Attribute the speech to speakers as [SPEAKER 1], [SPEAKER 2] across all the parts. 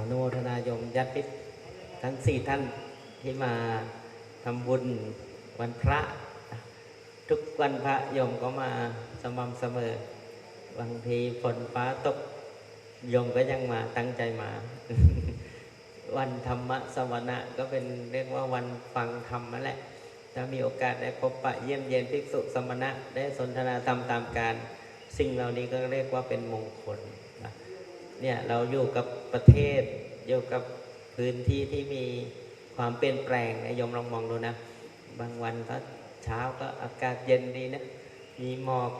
[SPEAKER 1] ออนุโมทนายมญาติทั้งสี่ท่านที่มาทำบุญวันพระ ทุกวันพระโยมก็มาสม่ำเสมอ บางทีฝนฟ้าตกโยมก็ยังมาตั้งใจมา วันธรรมสวนะก็เป็นเรียกว่าวันฟังธรรมนั่นแหละถ้ามีโอกาสได้พบปะเยี่ยมเยียนภิกษุสมณะได้สนทนาธรรมตามการ สิ่งเหล่านี้ก็เรียกว่าเป็นมงคล เนี่ยเราอยู่กับประเทศอยู่กับพื้นที่ที่มีความเปลี่ยนแปลงนะยมลองมองดูนะ บางวันก็เช้าก็อากาศเย็นดีนะ มีหมอก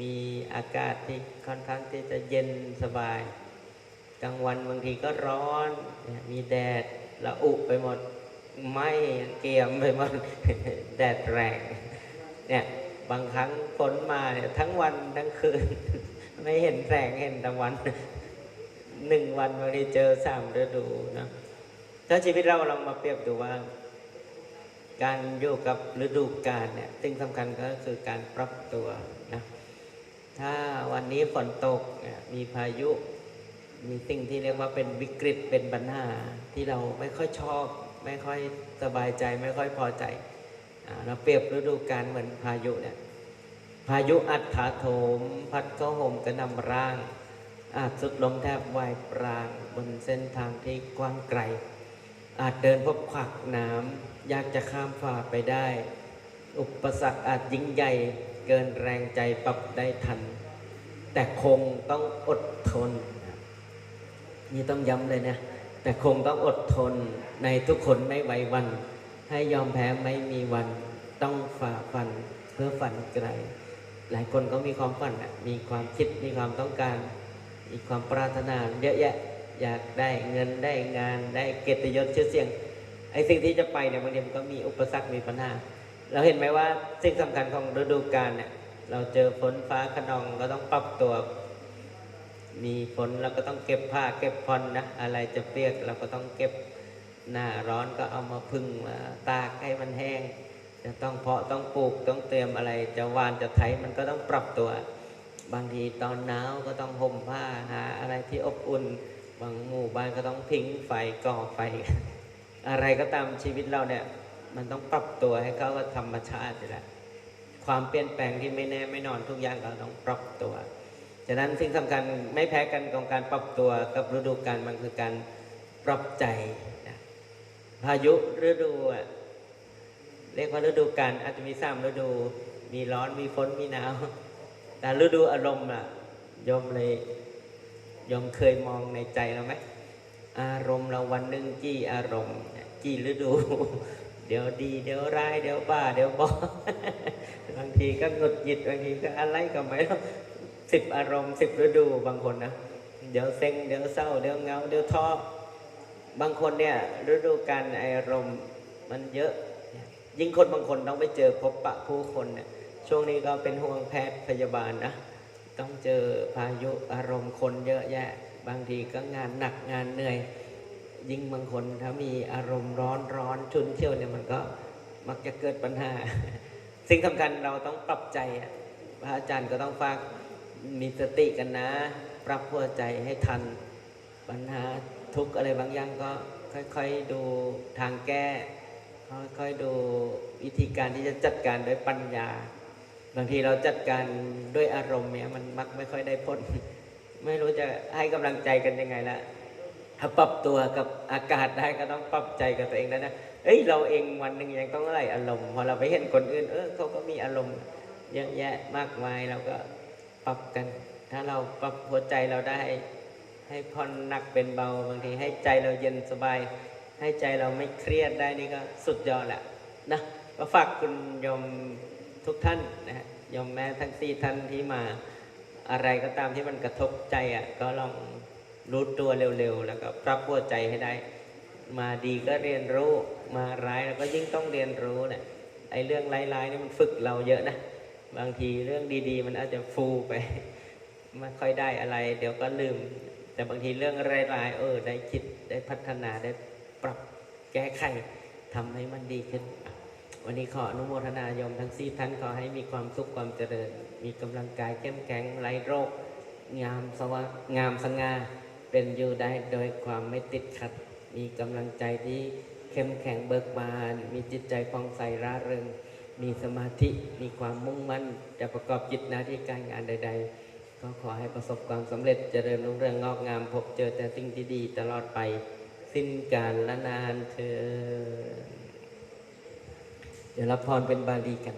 [SPEAKER 1] มีอากาศที่ค่อนข้างที่จะเย็นสบาย กลางวันบางทีก็ร้อน มีแดดละอุไปหมดไหมเกียมไปหมดแดดแรงเนี่ยบางครั้งฝนมาเนี่ยทั้งวันทั้งคืน ไม่เห็นแสงเห็นแต่วัน หนึ่งวันบางทีเจอสามฤดูนะถ้าชีวิตเราลองมาเปรียบดูว่า การอยู่กับฤดูกาลเนี่ยสิ่งสำคัญก็คือการปรับตัวนะถ้าวันนี้ฝนตกเนี่ยมีพายุ มีสิ่งที่เรียกว่าเป็นวิกฤตเป็นปัญหาที่เราไม่ค่อยชอบ ไม่ค่อยสบายใจไม่ค่อยพอใจอเราเปรียบฤดูกาลเหมือนพายุเนี่ยพายุอัดถาโถม พัดเข้าห่มกระนำร่าง อาจสุดลมแทบวายปรางบนเส้นทางที่กว้างไกล อาจเดินพบขวักน้ำยากจะข้ามฝ่าไปได้ อุปสรรคอาจยิ่งใหญ่เกินแรงใจปรับได้ทัน แต่คงต้องอดทน นี่ต้องย้ำเลยนะแต่คงต้องอดทนในทุกคนไม่ไหววัน ให้ยอมแพ้ไม่มีวันต้องฝ่าฟันเพื่อฝันไกล หลายคนก็มีความฝันมีความคิดมีความต้องการ มีความปรารถนาเยอะแยะอยากได้เงินได้งานได้เกียรติยศชื่อเสียงไอ้สิ่งที่จะไปเนี่ยบางทีมันก็มีอุปสรรคมีปัญหาเราเห็นไหมว่าสิ่งสำคัญของฤดูกาลเนี่ยเราเจอฝนฟ้าขนองก็ต้องปรับตัว มีฝนเราก็ต้องเก็บผ้าเก็บพรนะอะไรจะเปียกเราก็ต้องเก็บหน้าร้อนก็เอามาพึ่งมาตากให้มันแห้งจะต้องเพาะต้องปลูกต้องเตรียมอะไรจะหวานจะไถมันก็ต้องปรับตัว บางทีตอนหนาวก็ต้องห่มผ้าหาอะไรที่อบอุ่น บางหมู่บ้านก็ต้องพิงไฟก่อไฟ อะไรก็ตามชีวิตเราเนี่ย มันต้องปรับตัวให้เข้ากับธรรมชาติอยู่แล้วความเปลี่ยนแปลงที่ไม่แน่ไม่นอนทุกอย่างเราต้องปรับตัว ฉะนั้นสิ่งสำคัญไม่แพ้กันของการปรับตัวกับฤดูกาลมันคือการปรับใจนะพายุฤดูเรียกว่าฤดูกาลอาจจะมีสามฤดู มีร้อนมีฝนมีหนาว แต่ฤดูอารมณ์อะยมเลยยมเคยมองในใจเราไหมอารมณ์เราวันหนึ่งกี่อารมณ์เนี่ยกี่ฤดู เดี๋ยวดี เดี๋ยวร้ายเดี๋ยวบ้า เดี๋ยวบอบางทีก็หงุดหงิดบางทีก็อะไรก็ไม่รู้สิบอารมณ์สิบฤดูบางคนนะเดี๋ยวเซ็งเดี๋ยวเศร้าเดี๋ยวเงาเดี๋ยวท้อบางคนเนี่ยฤดูการอารมณ์มันเยอะ ยิ่งคนบางคนต้องไปเจอพบปะผู้คนเนี่ย ช่วงนี้ก็เป็นห่วงแพทย์พยาบาลนะ ต้องเจอพายุอารมณ์คนเยอะแยะ บางทีก็งานหนักงานเหนื่อย ยิ่งบางคนถ้ามีอารมณ์ร้อนร้อนชุนเชี่ยวเนี่ยมันก็มักจะเกิดปัญหา สิ่งสำคัญเราต้องปรับใจอะพระอาจารย์ก็ต้องฝากมีสติกันนะ ปรับหัวใจให้ทันปัญหาทุกอะไรบางอย่างก็ค่อยๆดูทางแก้ ค่อยๆดูวิธีการที่จะจัดการด้วยปัญญา บางทีเราจัดการด้วยอารมณ์เนี่ยมันมักไม่ค่อยได้ผลไม่รู้จะให้กำลังใจกันยังไงละถ้าปรับตัวกับอากาศได้ก็ต้องปรับใจกับตัวเองแล้วนะเอ้ยเราเองวันหนึ่งยังต้องอะไล่อารมณ์พอเราไปเห็นคนอื่น เออเขาก็มีอารมณ์เยอะแยะมากมายเราก็ปรับกัน ถ้าเราปรับหัวใจเราได้ ให้ผ่อนหนักเป็นเบาบางทีให้ใจเราเย็นสบาย ให้ใจเราไม่เครียดได้นี่ก็สุดยอดแหละนะก็ฝากคุณยม ทุกท่านนะฮะยมแม่ทั้งสี่ท่านที่มาอะไรก็ตามที่มันกระทบใจอะก็ลองรู้ตัวเร็วๆ แล้วก็ปรับหัวใจให้ได้ มาดีก็เรียนรู้มาร้ายแล้วก็ยิ่งต้องเรียนรู้เนี่ยไอ้เรื่องร้ายๆนี่มันฝึกเราเยอะนะบางทีเรื่องดี ๆ มันอาจจะฟูไปไม่ค่อยได้อะไร เดี๋ยวก็ลืม แต่บางทีเรื่องร้ายๆเออ ได้คิดได้พัฒนาได้ปรับแก้ไขทำให้มันดีขึ้น วันนี้ขออนุโมทนายมทั้งสี่ท่านขอให้มีความสุขความเจริญ มีกำลังกายเข้มแข็งไร้โรค งามสว่างงามสง่าเป็นอยู่ได้โดยความไม่ติดขัด มีกำลังใจที่เข้มแข็งเบิกบาน มีจิตใจฟองใสร่าเริง มีสมาธิ มีความมุ่งมั่น จะประกอบกิจหน้าที่การงานใด ๆ ก็ขอให้ประสบความสำเร็จเจริญรุ่งเรืองงอกงาม พบเจอแต่สิ่งที่ดีตลอดไป สิ้นกาลละนานเธอ เดี๋ยวรับพรเป็นบาลีกัน